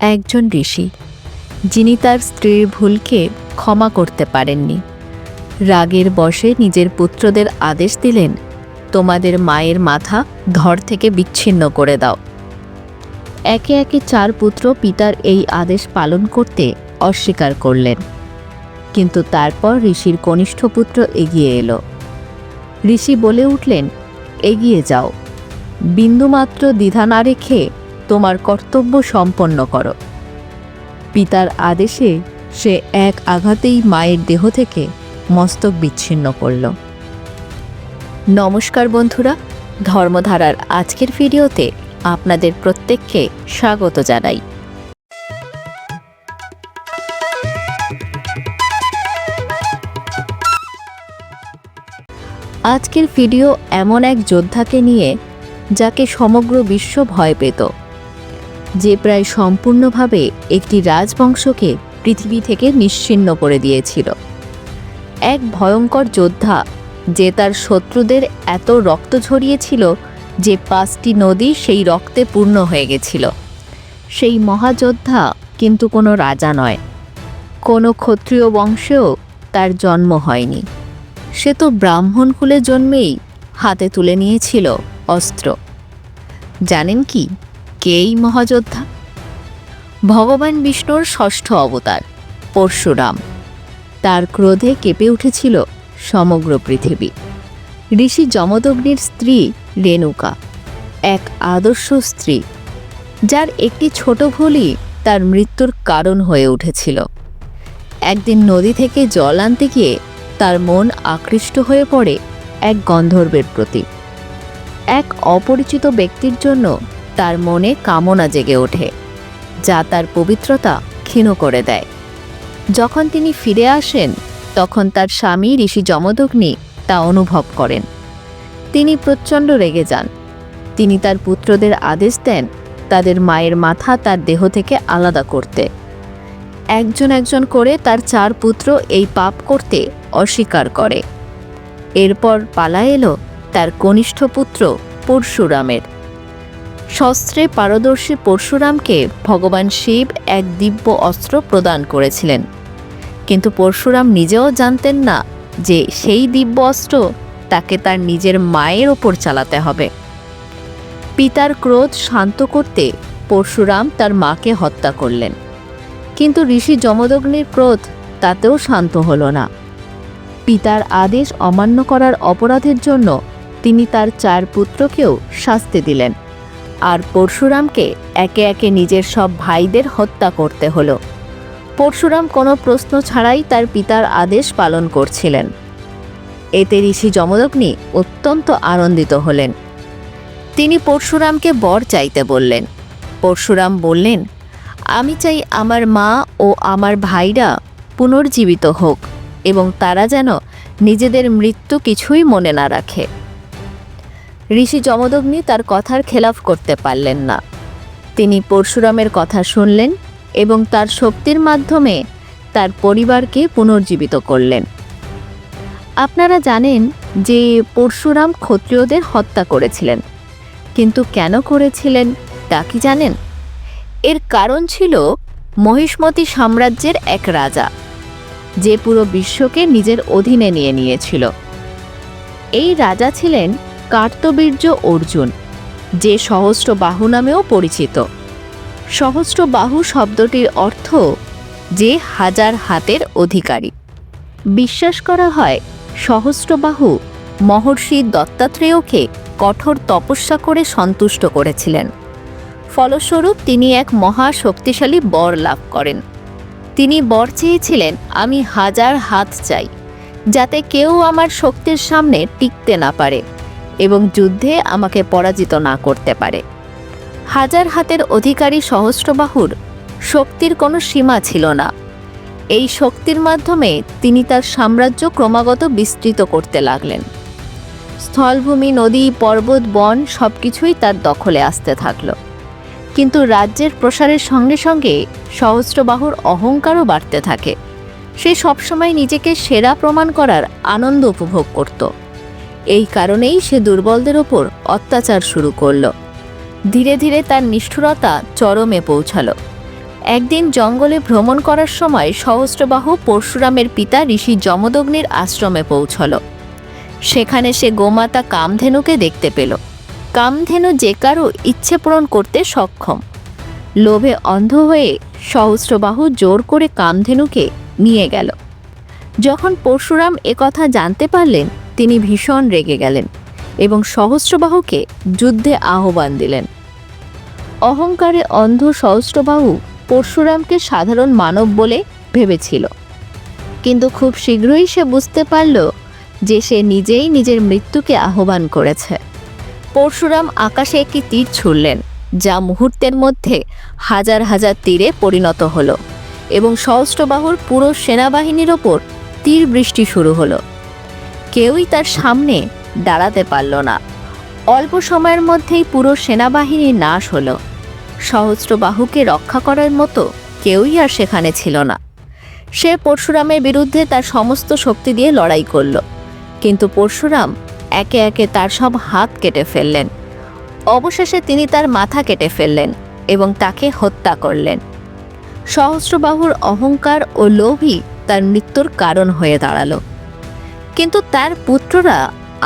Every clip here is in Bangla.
একজন ঋষি, যিনি তার স্ত্রীর ভুলকে ক্ষমা করতে পারেননি। রাগের বশে নিজের পুত্রদের আদেশ দিলেন, তোমাদের মায়ের মাথা ধর থেকে বিচ্ছিন্ন করে দাও। একে একে চার পুত্র পিতার এই আদেশ পালন করতে অস্বীকার করলেন। কিন্তু তারপর ঋষির কনিষ্ঠ পুত্র এগিয়ে এলো। ঋষি বলে উঠলেন, এগিয়ে যাও। বিন্দুমাত্র দ্বিধা না রেখে তোমার কর্তব্য সম্পন্ন করো। পিতার আদেশে সে এক আঘাতেই মায়ের দেহ থেকে মস্তক বিচ্ছিন্ন করল। নমস্কার বন্ধুরা, ধর্মধারার আজকের ভিডিওতে আপনাদের প্রত্যেককে স্বাগত জানাই। আজকের ভিডিও এমন এক যোদ্ধাকে নিয়ে যাকে সমগ্র বিশ্ব ভয় পেত। যে প্রায় সম্পূর্ণভাবে একটি রাজবংশকে পৃথিবী থেকে নিশ্চিহ্ন করে দিয়েছিল। এক ভয়ঙ্কর যোদ্ধা যে তার শত্রুদের এত রক্ত ঝরিয়েছিল যে পাঁচটি নদী সেই রক্তে পূর্ণ হয়ে গেছিল। সেই মহাযোদ্ধা কিন্তু কোনো রাজা নয়। কোনো ক্ষত্রিয় বংশেও তার জন্ম হয়নি। সে তো ব্রাহ্মণ কুলে জন্মেই হাতে তুলে নিয়েছিল অস্ত্র। জানেন কি? কে এই মহাযোদ্ধা। ভগবান বিষ্ণুর ষষ্ঠ অবতার, পরশুরাম। তার ক্রোধে কেঁপে উঠেছিল সমগ্র পৃথিবী। ঋষি যমদগ্নির স্ত্রী রেণুকা, এক আদর্শ স্ত্রী, যার একটি ছোট ভুলই তার মৃত্যুর কারণ হয়ে উঠেছিল। একদিন নদী থেকে জল আনতে গিয়ে তার মন আকৃষ্ট হয়ে পড়ে এক গন্ধর্বের প্রতি। এক অপরিচিত ব্যক্তির জন্য তার মনে কামনা জেগে ওঠে, যা তার পবিত্রতা ক্ষীণ করে দেয়। যখন তিনি ফিরে আসেন, তখন তার স্বামী ঋষি যমদগ্নি তা অনুভব করেন। তিনি প্রচণ্ড রেগে যান। তিনি তার পুত্রদের আদেশ দেন তাদের মায়ের মাথা তার দেহ থেকে আলাদা করতে। একজন একজন করে তার চার পুত্র এই পাপ করতে অস্বীকার করে। এরপর পালা এলো তার কনিষ্ঠ পুত্র পরশুরামের। শস্ত্রে পারদর্শী পরশুরামকে ভগবান শিব এক দিব্য অস্ত্র প্রদান করেছিলেন। কিন্তু পরশুরাম নিজেও জানতেন না যে সেই দিব্য অস্ত্র তাকে তার নিজের মায়ের ওপর চালাতে হবে। পিতার ক্রোধ শান্ত করতে পরশুরাম তার মাকে হত্যা করলেন। কিন্তু ঋষি যমদগ্নির ক্রোধ তাতেও শান্ত হল না। পিতার আদেশ অমান্য করার অপরাধের জন্য তিনি তার চার পুত্রকেও শাস্তি দিলেন। আর পরশুরামকে একে একে নিজের সব ভাইদের হত্যা করতে হলো। পরশুরাম কোনো প্রশ্ন ছাড়াই তার পিতার আদেশ পালন করছিলেন। এতে ঋষি যমদগ্নি অত্যন্ত আনন্দিত হলেন। তিনি পরশুরামকে বর চাইতে বললেন। পরশুরাম বললেন, আমি চাই আমার মা ও আমার ভাইরা পুনর্জীবিত হোক এবং তারা যেন নিজেদের মৃত্যু কিছুই মনে না রাখে। ঋষি যমদগ্নি তার কথার খেলাফ করতে পারলেন না। তিনি পরশুরামের কথা শুনলেন এবং তার শক্তির মাধ্যমে তার পরিবারকে পুনর্জীবিত করলেন। আপনারা জানেন যে পরশুরাম ক্ষত্রিয়দের হত্যা করেছিলেন। কিন্তু কেন করেছিলেন তা কি জানেন? এর কারণ ছিল মহিষ্মতি সাম্রাজ্যের এক রাজা, যে পুরো বিশ্বকে নিজের অধীনে নিয়ে নিয়েছিল। এই রাজা ছিলেন কার্তবীর্য অর্জুন, যে সহস্র বাহু নামেও পরিচিত। সহস্র বাহু শব্দটির অর্থ যে হাজার হাতের অধিকারী। বিশ্বাস করা হয় সহস্রবাহু মহর্ষি দত্তাত্রেয়কে কঠোর তপস্যা করে সন্তুষ্ট করেছিলেন। ফলস্বরূপ তিনি এক মহা শক্তিশালী বর লাভ করেন। তিনি বর চেয়েছিলেন, আমি হাজার হাত চাই, যাতে কেউ আমার শক্তির সামনে টিকতে না পারে। এবং যুদ্ধে আমাকে পরাজিত না করতে পারে। হাজার হাতের অধিকারী সহস্রবাহুর শক্তির কোনো সীমা ছিল না। এই শক্তির মাধ্যমে তিনি তার সাম্রাজ্য ক্রমাগত বিস্তৃত করতে লাগলেন। স্থলভূমি, নদী, পর্বত, বন সব কিছুই তার দখলে আসতে থাকল। কিন্তু রাজ্যের প্রসারের সঙ্গে সঙ্গে সহস্রবাহুর অহংকারও বাড়তে থাকে। সে সবসময় নিজেকে সেরা প্রমাণ করার আনন্দ উপভোগ করত। এই কারণেই সে দুর্বলদের ওপর অত্যাচার শুরু করল। ধীরে ধীরে তার নিষ্ঠুরতা চরমে পৌঁছালো। একদিন জঙ্গলে ভ্রমণ করার সময় সহস্রবাহু পরশুরামের পিতা ঋষি যমদগ্নির আশ্রমে পৌঁছল। সেখানে সে গোমাতা কামধেনুকে দেখতে পেল। কামধেনু যে কারও ইচ্ছে পূরণ করতে সক্ষম। লোভে অন্ধ হয়ে সহস্রবাহু জোর করে কামধেনুকে নিয়ে গেল। যখন পরশুরাম একথা জানতে পারলেন তিনি ভীষণ রেগে গেলেন এবং সহস্রবাহুকে যুদ্ধে আহ্বান দিলেন। অহংকারে অন্ধ সহস্রবাহু পরশুরামকে সাধারণ মানব বলে ভেবেছিল। কিন্তু খুব শীঘ্রই সে বুঝতে পারল যে সে নিজেই নিজের মৃত্যুকে আহ্বান করেছে। পরশুরাম আকাশে একটি তীর ছুড়লেন, যা মুহূর্তের মধ্যে হাজার হাজার তীরে পরিণত হলো এবং সহস্রবাহুর পুরো সেনাবাহিনীর ওপর তীর বৃষ্টি শুরু হলো। কেউই তার সামনে দাঁড়াতে পারল না। অল্প সময়ের মধ্যেই পুরো সেনাবাহিনী নাশ হলো। সহস্রবাহুকে রক্ষা করার মতো কেউই আর সেখানে ছিল না। সে পরশুরামের বিরুদ্ধে তার সমস্ত শক্তি দিয়ে লড়াই করল। কিন্তু পরশুরাম একে একে তার সব হাত কেটে ফেললেন। অবশেষে তিনি তার মাথা কেটে ফেললেন এবং তাকে হত্যা করলেন। সহস্রবাহুর অহংকার ও লোভই তার মৃত্যুর কারণ হয়ে দাঁড়াল। কিন্তু তার পুত্ররা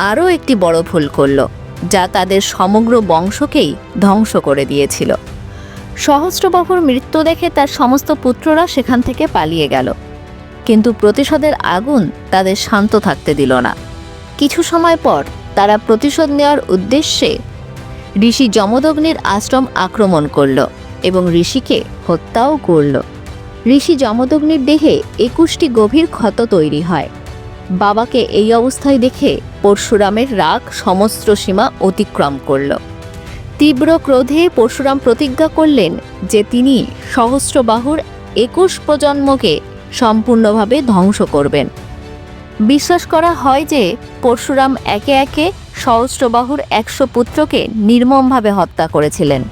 আরও একটি বড় ভুল করল, যা তাদের সমগ্র বংশকেই ধ্বংস করে দিয়েছিল। সহস্রবাহুর মৃত্যু দেখে তার সমস্ত পুত্ররা সেখান থেকে পালিয়ে গেল। কিন্তু প্রতিশোধের আগুন তাদের শান্ত থাকতে দিল না। কিছু সময় পর তারা প্রতিশোধ নেওয়ার উদ্দেশ্যে ঋষি যমদগ্নির আশ্রম আক্রমণ করল এবং ঋষিকে হত্যাও করল। ঋষি যমদগ্নির দেহে একুশটি গভীর ক্ষত তৈরি হয়। বাবাকে এই অবস্থায় দেখে পরশুরামের রাগ সমস্ত সীমা অতিক্রম করল। তীব্র ক্রোধে পরশুরাম প্রতিজ্ঞা করলেন যে তিনি সহস্রবাহুর একুশ প্রজন্মকে সম্পূর্ণভাবে ধ্বংস করবেন। বিশ্বাস করা হয় যে পরশুরাম একে একে সহস্রবাহুর একশো পুত্রকে নির্মমভাবে হত্যা করেছিলেন।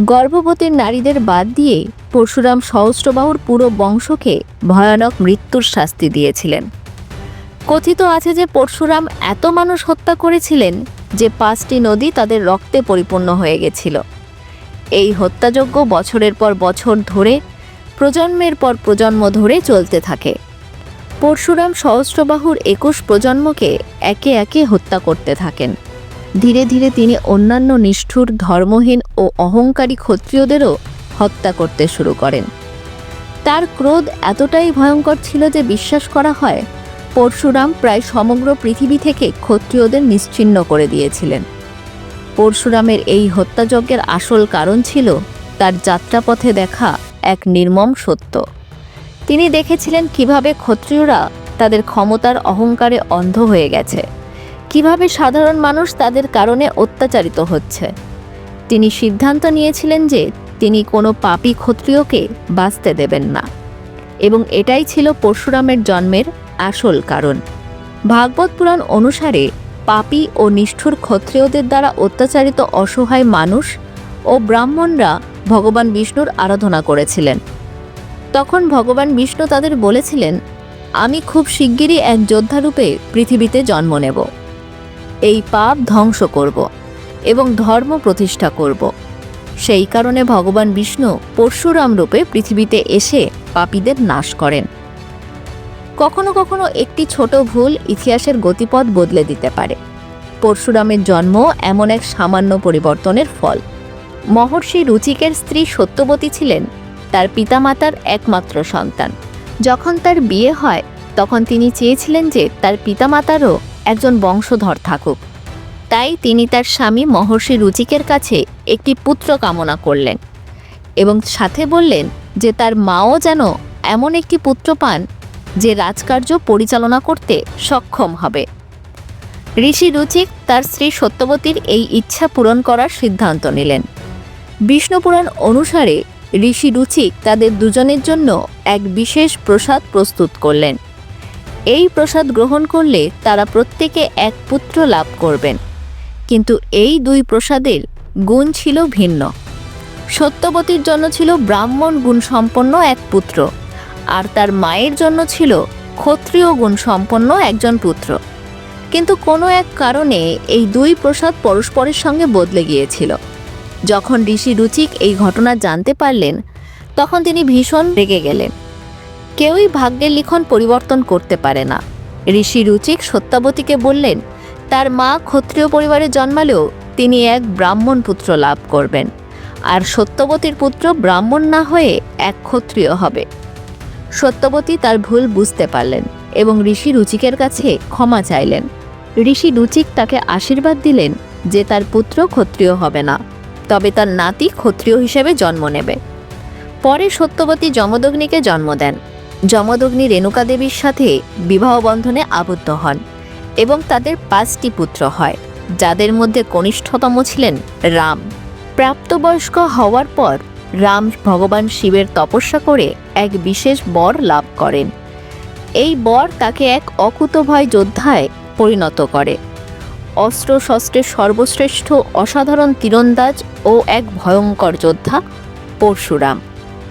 গর্ভবতীর নারীদের বাদ দিয়ে পরশুরাম সহস্রবাহুর পুরো বংশকে ভয়ানক মৃত্যুর শাস্তি দিয়েছিলেন। কথিত আছে যে পরশুরাম এত মানুষ হত্যা করেছিলেন যে পাঁচটি নদী তাদের রক্তে পরিপূর্ণ হয়ে গেছিল। এই হত্যাযজ্ঞ বছরের পর বছর ধরে, প্রজন্মের পর প্রজন্ম ধরে চলতে থাকে। পরশুরাম সহস্রবাহুর একুশ প্রজন্মকে একে একে হত্যা করতে থাকেন। ধীরে ধীরে তিনি অন্যান্য নিষ্ঠুর, ধর্মহীন ও অহংকারী ক্ষত্রিয়দেরও হত্যা করতে শুরু করেন। তার ক্রোধ এতটাই ভয়ঙ্কর ছিল যে বিশ্বাস করা হয় পরশুরাম প্রায় সমগ্র পৃথিবী থেকে ক্ষত্রিয়দের নিশ্চিহ্ন করে দিয়েছিলেন। পরশুরামের এই হত্যাযজ্ঞের আসল কারণ ছিল তার যাত্রাপথে দেখা এক নির্মম সত্য। তিনি দেখেছিলেন কীভাবে ক্ষত্রিয়রা তাদের ক্ষমতার অহংকারে অন্ধ হয়ে গেছে, কীভাবে সাধারণ মানুষ তাদের কারণে অত্যাচারিত হচ্ছে। তিনি সিদ্ধান্ত নিয়েছিলেন যে তিনি কোনো পাপী ক্ষত্রিয়কে বাঁচতে দেবেন না। এবং এটাই ছিল পরশুরামের জন্মের আসল কারণ। ভাগবত পুরাণ অনুসারে পাপী ও নিষ্ঠুর ক্ষত্রিয়দের দ্বারা অত্যাচারিত অসহায় মানুষ ও ব্রাহ্মণরা ভগবান বিষ্ণুর আরাধনা করেছিলেন। তখন ভগবান বিষ্ণু তাদের বলেছিলেন, আমি খুব শিগগিরই এক যোদ্ধারূপে পৃথিবীতে জন্ম নেব। এই পাপ ধ্বংস করব এবং ধর্ম প্রতিষ্ঠা করব। সেই কারণে ভগবান বিষ্ণু পরশুরাম রূপে পৃথিবীতে এসে পাপীদের নাশ করেন। কখনো কখনো একটি ছোট ভুল ইতিহাসের গতিপথ বদলে দিতে পারে। পরশুরামের জন্ম এমন এক সামান্য পরিবর্তনের ফল। মহর্ষি রুচিকের স্ত্রী সত্যবতী ছিলেন তার পিতামাতার একমাত্র সন্তান। যখন তার বিয়ে হয়, তখন তিনি চেয়েছিলেন যে তার পিতামাতারও একজন বংশধর থাকুক। তাই তিনি তার স্বামী মহর্ষি রুচিকের কাছে একটি পুত্র কামনা করলেন এবং সাথে বললেন যে তার মাও যেন এমন একটি পুত্র পান যে রাজকার্য পরিচালনা করতে সক্ষম হবে। ঋষি রুচিক তার স্ত্রী সত্যবতীর এই ইচ্ছা পূরণ করার সিদ্ধান্ত নিলেন। বিষ্ণুপুরাণ অনুসারে ঋষি রুচিক তাদের দুজনের জন্য এক বিশেষ প্রসাদ প্রস্তুত করলেন। এই প্রসাদ গ্রহণ করলে তারা প্রত্যেকে এক পুত্র লাভ করবেন। কিন্তু এই দুই প্রসাদের গুণ ছিল ভিন্ন। সত্যবতীর জন্য ছিল ব্রাহ্মণ গুণসম্পন্ন এক পুত্র। আর তার মায়ের জন্য ছিল ক্ষত্রিয় গুণসম্পন্ন একজন পুত্র। কিন্তু কোনো এক কারণে এই দুই প্রসাদ পরস্পরের সঙ্গে বদলে গিয়েছিল। যখন ঋষি রুচিক এই ঘটনা জানতে পারলেন, তখন তিনি ভীষণ রেগে গেলেন। কেউই ভাগ্যের লিখন পরিবর্তন করতে পারে না। ঋষি রুচিক সত্যাবতীকে বললেন, তার মা ক্ষত্রিয় পরিবারে জন্মালেও তিনি এক ব্রাহ্মণ পুত্র লাভ করবেন। আর সত্যবতীর পুত্র ব্রাহ্মণ না হয়ে এক ক্ষত্রিয় হবে। সত্যবতী তার ভুল বুঝতে পারলেন এবং ঋষি রুচিকের কাছে ক্ষমা চাইলেন। ঋষি রুচিক তাকে আশীর্বাদ দিলেন যে তার পুত্র ক্ষত্রিয় হবে না, তবে তার নাতি ক্ষত্রিয় হিসেবে জন্ম নেবে। পরে সত্যবতী যমদগ্নিকে জন্ম দেন। যমদগ্নি রেণুকা দেবীর সাথে বিবাহ বন্ধনে আবদ্ধ হন এবং তাদের পাঁচটি পুত্র হয়, যাদের মধ্যে কনিষ্ঠতম ছিলেন রাম। প্রাপ্তবয়স্ক হওয়ার পর রাম ভগবান শিবের তপস্যা করে এক বিশেষ বর লাভ করেন। এই বর তাকে এক অকুতভয় যোদ্ধায় পরিণত করে। অস্ত্র শস্ত্রের সর্বশ্রেষ্ঠ অসাধারণ তীরন্দাজ ও এক ভয়ঙ্কর যোদ্ধা পরশুরাম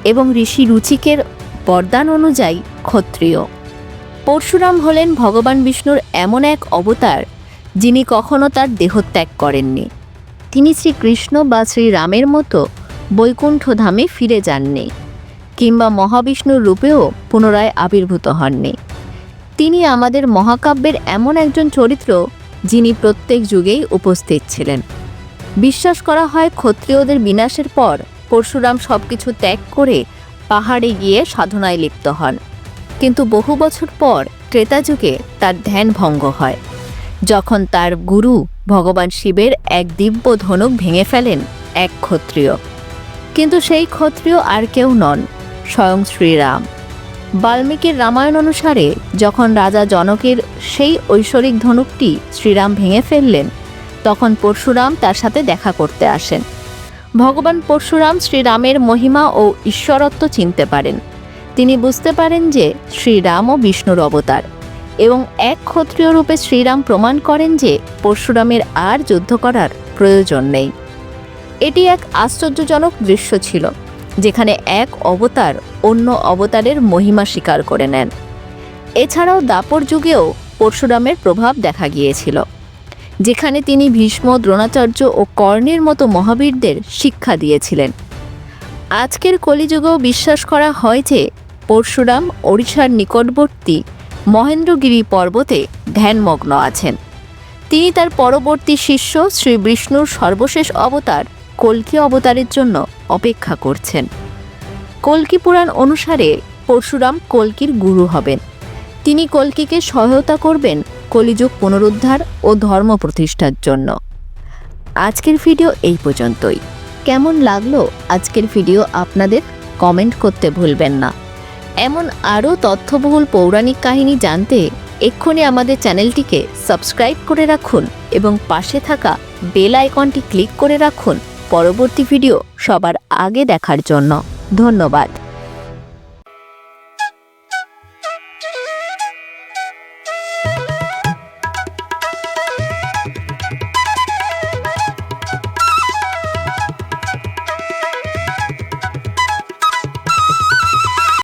এবং ঋষি রুচিকের বরদান অনুযায়ী ক্ষত্রিয়। পরশুরাম হলেন ভগবান বিষ্ণুর এমন এক অবতার যিনি কখনো তার দেহত্যাগ করেননি। তিনি শ্রীকৃষ্ণ বা শ্রীরামের মতো বৈকুণ্ঠ ধামে ফিরে যাননি কিংবা মহাবিষ্ণুর রূপেও পুনরায় আবির্ভূত হননি। তিনি আমাদের মহাকাব্যের এমন একজন চরিত্র যিনি প্রত্যেক যুগেই উপস্থিত ছিলেন। বিশ্বাস করা হয় ক্ষত্রিয়দের বিনাশের পর পরশুরাম সবকিছু ত্যাগ করে পাহাড়ে গিয়ে সাধনায় লিপ্ত হন। কিন্তু বহু বছর পর ত্রেতা যুগে তার ধ্যান ভঙ্গ হয়। যখন তার গুরু ভগবান শিবের এক দিব্য ধনুক ভেঙে ফেলেন এক ক্ষত্রিয়। কিন্তু সেই ক্ষত্রিয় আর কেউ নন, স্বয়ং শ্রীরাম। বাল্মীকির রামায়ণ অনুসারে যখন রাজা জনকের সেই ঐশ্বরিক ধনুকটি শ্রীরাম ভেঙে ফেললেন, তখন পরশুরাম তার সাথে দেখা করতে আসেন। ভগবান পরশুরাম শ্রীরামের মহিমা ও ঈশ্বরত্ব চিনতে পারেন। তিনি বুঝতে পারেন যে শ্রীরাম ও বিষ্ণুর অবতার এবং এক ক্ষত্রিয় রূপে শ্রীরাম প্রমাণ করেন যে পরশুরামের আর যুদ্ধ করার প্রয়োজন নেই। এটি এক আশ্চর্যজনক দৃশ্য ছিল, যেখানে এক অবতার অন্য অবতারের মহিমা স্বীকার করে নেন। এছাড়াও দাপর যুগেও পরশুরামের প্রভাব দেখা গিয়েছিল, যেখানে তিনি ভীষ্ম, দ্রোণাচার্য ও কর্ণের মতো মহাবীরদের শিক্ষা দিয়েছিলেন। আজকের কলিযুগেও বিশ্বাস করা হয় যে পরশুরাম ওড়িশার নিকটবর্তী মহেন্দ্রগিরি পর্বতে ধ্যানমগ্ন আছেন। তিনি তার পরবর্তী শিষ্য শ্রী বিষ্ণুর সর্বশেষ অবতার কল্কি অবতারের জন্য অপেক্ষা করছেন। কল্কি পুরাণ অনুসারে পরশুরাম কল্কির গুরু হবেন। তিনি কল্কিকে সহায়তা করবেন কলিযুগ পুনরুদ্ধার ও ধর্ম প্রতিষ্ঠার জন্য। আজকের ভিডিও এই পর্যন্তই। কেমন লাগল আজকের ভিডিও আপনাদের কমেন্ট করতে ভুলবেন না। এমন আরও তথ্যবহুল পৌরাণিক কাহিনী জানতে এক্ষুনি আমাদের চ্যানেলটিকে সাবস্ক্রাইব করে রাখুন এবং পাশে থাকা বেল আইকনটি ক্লিক করে রাখুন। পরবর্তী ভিডিও সবার আগে দেখার জন্য। ধন্যবাদ।